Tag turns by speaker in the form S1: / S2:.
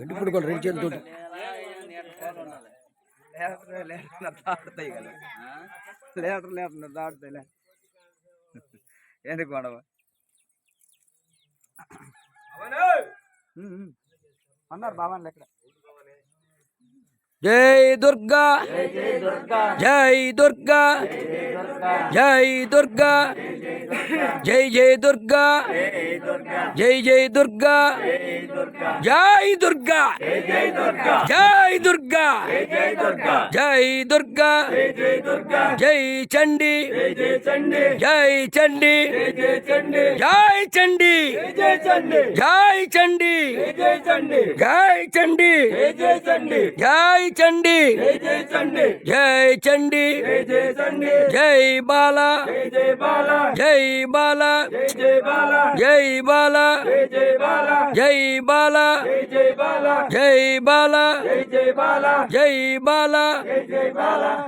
S1: ఎండు పడుకోవాలి రెండు చేతులతో
S2: దాటుతాయి కదా దాటుతాయిలే ఎందుకు గొడవ అన్నారు బాబాన్లు ఎక్కడ
S1: జై దుర్గా. జై దుర్గా. జై దుర్గా. జై జై దుర్గా. జై జై దుర్గా. జై దుర్గా. జై దుర్గా. జై దుర్గా. జై చండి. జై చండి. జై చండి. జై చండి. జై చండి. జై చండి. జై చండి. జై బాలా. జై బాలా. జై బాలా. జై బాలా. బాల. జై బాల. జై బాల. జై బాల. జై బాల.